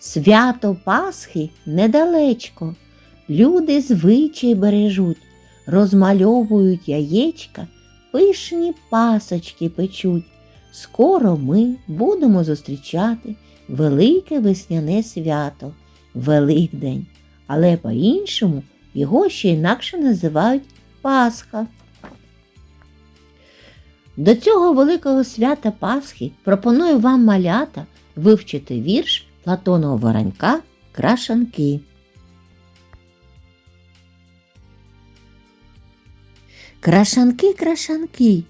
Свято Пасхи недалечко. Люди звичай бережуть, розмальовують яєчка, пишні пасочки печуть. Скоро ми будемо зустрічати велике весняне свято, Великдень, але по-іншому його ще інакше називають Пасха. До цього великого свята Пасхи пропоную вам малята вивчити вірш Платоного Воронька Крашанки. Крашанки, крашанки,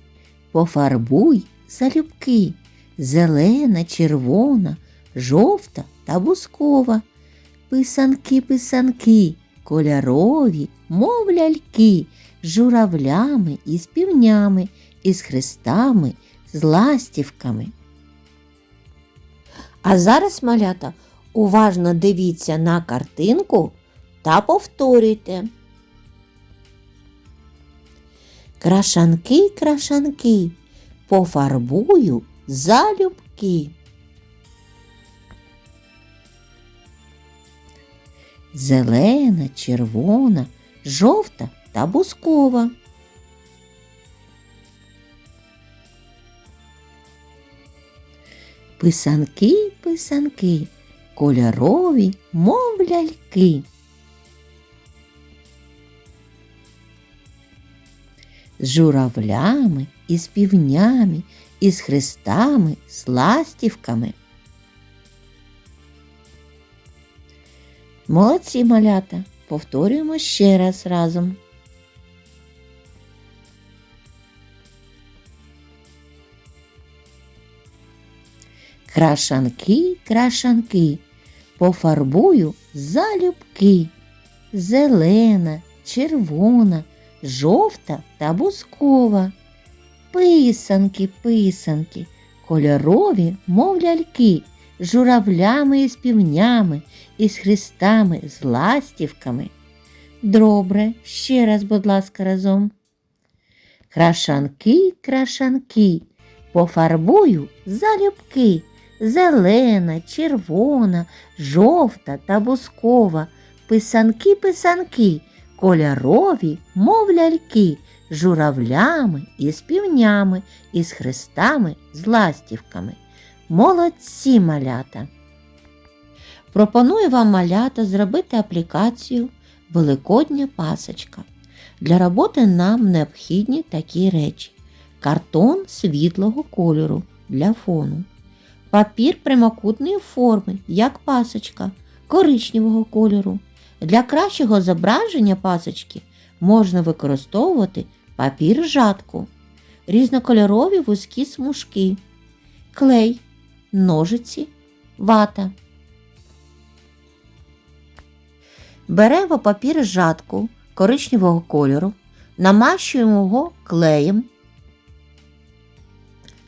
пофарбуй залюбки, зелена, червона, жовта та бускова. Писанки, писанки, кольорові, мов ляльки, з журавлями і з півнями, і з хрестами, з ластівками. А зараз, малята, уважно дивіться на картинку та повторюйте. Крашанки, крашанки, пофарбую залюбки. Зелена, червона, жовта та бускова. Писанки, писанки, кольорові, мов ляльки. З журавлями, і з півнями, і з хрестами, з ластівками. Молодці малята. Повторюємо ще раз разом. Крашанки, крашанки, пофарбую залюбки. Зелена, червона, жовта та бускова. Писанки, писанки, кольорові, мов ляльки, журавлями і з півнями, і з хрестами, з ластівками. Добре, ще раз, будь ласка, разом. Крашанки, крашанки, пофарбую залюбки, зелена, червона, жовта та бускова, писанки, писанки, кольорові, мов ляльки, журавлями і з півнями, і з хрестами, з ластівками. Молодці малята! Пропоную вам малята зробити аплікацію Великодня пасочка. Для роботи нам необхідні такі речі: картон світлого кольору для фону, папір прямокутної форми, як пасочка, коричневого кольору. Для кращого зображення пасочки можна використовувати папір жатку, різнокольорові вузькі смужки, клей, ножиці, вата. Беремо папір жатку коричневого кольору, намащуємо його клеєм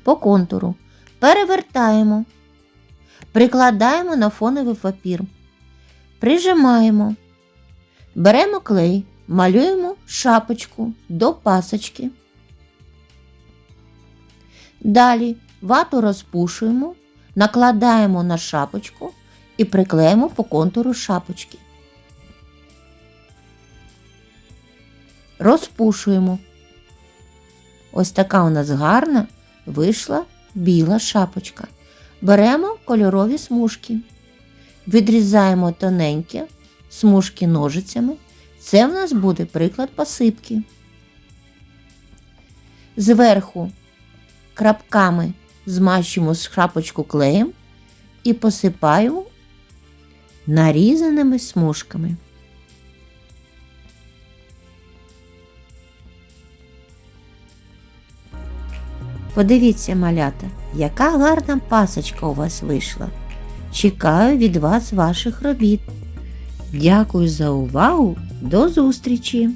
по контуру, перевертаємо, прикладаємо на фоновий папір, прижимаємо, беремо клей, малюємо шапочку до пасочки. Далі вату розпушуємо, накладаємо на шапочку і приклеїмо по контуру шапочки. розпушуємо. Ось така у нас гарна вийшла біла шапочка. Беремо кольорові смужки, відрізаємо тоненькі смужки ножицями. Це в нас буде приклад посипки. Зверху крапками змащуємо шапочку клеєм і посипаємо нарізаними смужками. Подивіться, малята, яка гарна пасочка у вас вийшла. Чекаю від вас ваших робіт. Дякую за увагу. До зустрічі!